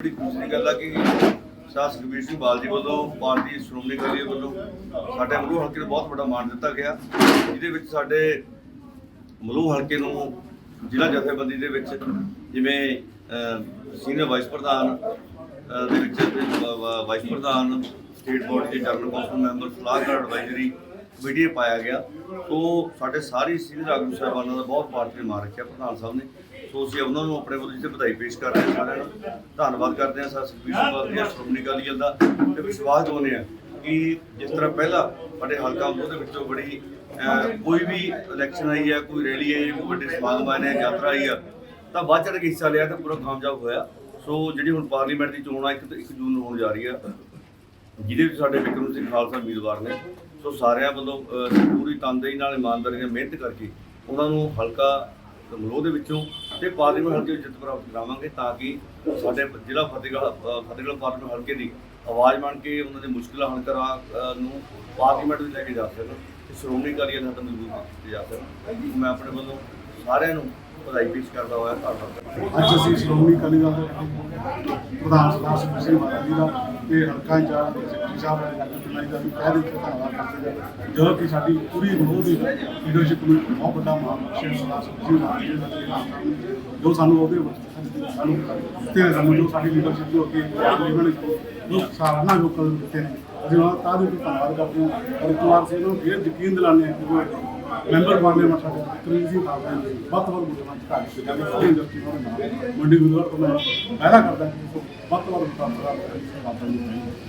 ਬੜੀ ਖੁਸ਼ੀ ਦੀ ਗੱਲ ਆ ਕਿ ਸਾਹ ਸੁਖਬੀਰ ਸਿੰਘ ਬਾਲ ਜੀ ਵੱਲੋਂ ਪਾਰਟੀ ਸ਼੍ਰੋਮਣੀ ਅਕਾਲੀ ਦਲ ਵੱਲੋਂ ਸਾਡੇ ਮਲੂ ਹਲਕੇ ਨੂੰ ਬਹੁਤ ਵੱਡਾ ਮਾਣ ਦਿੱਤਾ ਗਿਆ। ਜਿਹਦੇ ਵਿੱਚ ਸਾਡੇ ਮਲੂ ਹਲਕੇ ਨੂੰ ਜ਼ਿਲ੍ਹਾ ਜਥੇਬੰਦੀ ਦੇ ਵਿੱਚ ਜਿਵੇਂ ਸੀਨੀਅਰ ਵਾਈਸ ਪ੍ਰਧਾਨ ਦੇ ਵਿੱਚ ਵਾਈਸ ਪ੍ਰਧਾਨ, ਸਟੇਟ ਬੋਰਡ ਦੇ ਜਨਰਲ ਕੌਂਸਲ ਮੈਂਬਰ, ਸਲਾਹਕਾਰ ਐਡਵਾਈਜ਼ਰੀ ਕਮੇਟੀ ਪਾਇਆ ਗਿਆ। ਤੋਂ ਸਾਡੇ ਸਾਰੇ ਸੀਨੀਅਰ ਆਗੂ ਸਾਹਿਬਾਨਾਂ ਦਾ ਬਹੁਤ ਪਾਰਟੀ ਨੇ ਮਾਰ ਰੱਖਿਆ, ਪ੍ਰਧਾਨ ਸਾਹਿਬ ਨੇ। ਸੋ ਅਸੀਂ ਉਹਨਾਂ ਨੂੰ ਆਪਣੇ ਵੱਲੋਂ ਜਿੱਥੇ ਵਧਾਈ ਪੇਸ਼ ਕਰ ਰਹੇ ਹਾਂ, ਸਾਰਿਆਂ ਨੂੰ ਧੰਨਵਾਦ ਕਰਦੇ ਹਾਂ ਸਰ ਸੁਖਬੀਰ ਸਿੰਘ ਬਾਦਲ ਜੀ, ਸ਼੍ਰੋਮਣੀ ਅਕਾਲੀ ਦਲ ਦਾ, ਤੇ ਵਿਸ਼ਵਾਸ ਦਿਵਾਉਂਦੇ ਹਾਂ ਕਿ ਜਿਸ ਤਰ੍ਹਾਂ ਪਹਿਲਾਂ ਸਾਡੇ ਹਲਕਾ ਉਹਦੇ ਵਿੱਚੋਂ ਬੜੀ ਕੋਈ ਵੀ ਇਲੈਕਸ਼ਨ ਆਈ ਹੈ, ਕੋਈ ਰੈਲੀ ਆਈ ਹੈ, ਕੋਈ ਵੱਡੇ ਸਮਾਗਮ ਆਏ ਨੇ, ਯਾਤਰਾ ਆਈ ਆ, ਤਾਂ ਬਾਅਦ ਚੜ੍ਹ ਕੇ ਹਿੱਸਾ ਲਿਆ ਤੇ ਪੂਰਾ ਕਾਮਯਾਬ ਹੋਇਆ। ਸੋ ਜਿਹੜੀ ਹੁਣ ਪਾਰਲੀਮੈਂਟ ਦੀ ਚੋਣ ਆ, ਇੱਕ ਇੱਕ ਜੂਨ ਨੂੰ ਹੋਣ ਜਾ ਰਹੀ ਆ, ਜਿਹਦੇ ਵਿੱਚ ਸਾਡੇ ਵਿਕਰਮ ਸਿੰਘ ਖਾਲਸਾ ਉਮੀਦਵਾਰ ਨੇ। ਸੋ ਸਾਰਿਆਂ ਵੱਲੋਂ ਪੂਰੀ ਤਨਦੇਹੀ ਨਾਲ, ਇਮਾਨਦਾਰੀ ਨਾਲ ਮਿਹਨਤ ਕਰਕੇ ਉਹਨਾਂ ਨੂੰ ਹਲਕਾ ਮਲੋਹ ਦੇ ਵਿੱਚੋਂ ਤੇ ਪਾਰਲੀਮੈਂਟ ਹਲਕੇ ਵਿੱਚ ਜਿੱਤ ਪ੍ਰਾਪਤ ਕਰਾਵਾਂਗੇ ਤਾਂ ਕਿ ਸਾਡੇ ਜ਼ਿਲ੍ਹਾ ਫਤਿਹਗੜ੍ਹ ਫਤਿਹਗੜ੍ਹ ਪਾਰਲੀਮੈਂਟ ਹਲਕੇ ਦੀ ਆਵਾਜ਼ ਬਣ ਕੇ ਉਹਨਾਂ ਦੇ ਮੁਸ਼ਕਲਾਂ ਹੱਲ ਕਰਾ ਨੂੰ ਪਾਰਲੀਮੈਂਟ ਵਿੱਚ ਲੈ ਕੇ ਜਾ ਸਕਣ ਤੇ ਸ਼੍ਰੋਮਣੀ ਅਕਾਲੀ ਦਲ ਨੂੰ ਮਜ਼ਬੂਤ ਕੀਤੇ ਜਾ ਸਕਣ। ਮੈਂ ਆਪਣੇ ਵੱਲੋਂ ਸਾਰਿਆਂ ਨੂੰ ਵਧਾਈ ਪੇਸ਼ ਕਰਦਾ ਹੋਇਆ, ਧੰਨਵਾਦ ਅੱਜ ਅਸੀਂ ਸ਼੍ਰੋਮਣੀ ਅਕਾਲੀ ਦਲ ਦੇ ਪ੍ਰਧਾਨ ਸਰਦਾਰ ਸਿੰਘ ਬਾਦਲ ਜੀ ਦਾ ਤੇ ਹਲਕਾ ਇੰਚਾਰਜ ਸੈਕਟਰੀ ਸਾਹਿਬ ਨੇ ਦਾ ਵੀ ਕਹਿ ਦਿੱਤਾ ਧੰਨਵਾਦ ਕਰਦੇ ਹਾਂ। ਜਦੋਂ ਕਿ ਸਾਡੀ ਪੂਰੀ ਵਿਰੋਧ ਦੀ ਲੀਡਰਸ਼ਿਪ ਨੂੰ ਬਹੁਤ ਵੱਡਾ ਮਾਣ ਬਖਸ਼ਿਆ ਸਰਦਾਰ ਸੁਖਬੀਰ ਸਿੰਘ ਜੋ ਸਾਨੂੰ ਉਹਦੇ ਵਿੱਚ ਸਾਨੂੰ ਦਿੱਤੇ ਸਾਨੂੰ, ਜੋ ਸਾਡੀ ਲੀਡਰਸ਼ਿਪ ਜੋ ਅੱਗੇ ਉਹਨਾਂ ਜੋ ਸਾਰਾਨਾ ਜੋ ਕਦਮ ਦਿੱਤੇ ਨੇ, ਅਸੀਂ ਉਹਨਾਂ ਦਾ ਵੀ ਧੰਨਵਾਦ ਕਰਦੇ ਹਾਂ। ਔਰ ਇੱਕ ਵਾਰ ਨੂੰ ਫਿਰ ਯਕੀਨ ਦਿਲਾਉਂਦੇ ਹਾਂ ਕਿ ਉਹ ਮੈਂਬਰ ਪਾਰਲੀਮੈਂਟ ਸਾਡੇ ਤਕਰੀਬਨ ਸੀ ਖਾਲਸਾ ਜੀ ਵੱਧ ਵੱਧ ਘਰ ਦੇ ਜਾਂਦੇ ਸਾਰੀ ਇੰਡਸਟਰੀ ਨੂੰ ਨਾਲ ਮੰਡੀ ਗੁਰਦੁਆਰਾ ਤੋਂ ਮੈਂ ਵਾਅਦਾ ਕਰਦਾ ਕਿ ਵੱਧ ਤੋਂ ਵੱਧ ਮੁਸਲਮਾਨ